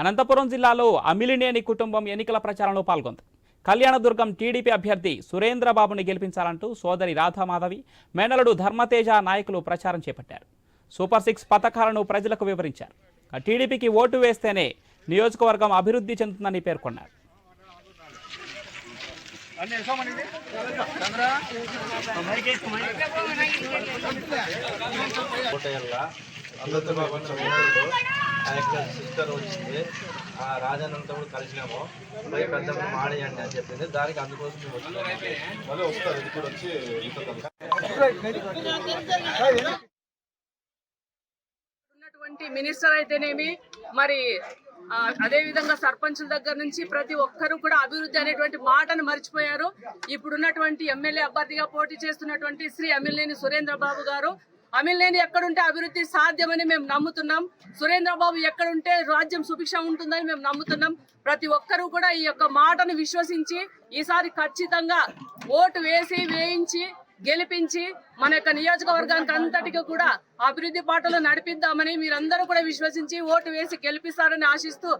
అనంతపురం జిల్లాలో అమిలినేని కుటుంబం ఎన్నికల ప్రచారంలో పాల్గొంది. కళ్యాణదుర్గం టీడీపీ అభ్యర్థి సురేంద్రబాబుని గెలిపించాలంటూ సోదరి రాధామాధవి మేనలుడు ధర్మతేజ నాయకులు ప్రచారం చేపట్టారు. సూపర్ సిక్స్ పథకాలను ప్రజలకు వివరించారు. టీడీపీకి ఓటు వేస్తేనే నియోజకవర్గం అభివృద్ధి చెందుతుందని పేర్కొన్నారు. అందరితో యొక్క సిస్టర్ వచ్చింది. ఆ రాజానంతా కూడా కలిసినాము. పై పెద్ద మాడేయండి అని చెప్పింది. దానికి అందుకోసం మేము వచ్చినాము మళ్ళీ వస్తారు. ఇది కూడా వచ్చి ఉన్నటువంటి మినిస్టర్ అయితేనేమి మరి అదే విధంగా సర్పంచుల దగ్గర నుంచి ప్రతి ఒక్కరూ కూడా అభివృద్ధి అనేటువంటి మాటను మర్చిపోయారు. ఇప్పుడున్నటువంటి ఎమ్మెల్యే అభ్యర్థిగా పోటీ చేస్తున్నటువంటి శ్రీ ఎమ్మెల్యేని సురేంద్ర బాబు గారు అమిల్ లేని ఎక్కడుంటే అభివృద్ధి సాధ్యమని మేము నమ్ముతున్నాం. సురేంద్ర బాబు ఎక్కడుంటే రాజ్యం సుభిక్ష ఉంటుందని మేము నమ్ముతున్నాం. ప్రతి ఒక్కరూ కూడా ఈ యొక్క మాటను విశ్వసించి ఈసారి ఖచ్చితంగా ఓటు వేసి వేయించి గెలిపించి మన యొక్క నియోజకవర్గానికి అంతటికి కూడా అభివృద్ధి పాటలు నడిపిద్దామని మీరందరూ కూడా విశ్వసించి ఓటు వేసి గెలిపిస్తారని ఆశిస్తూ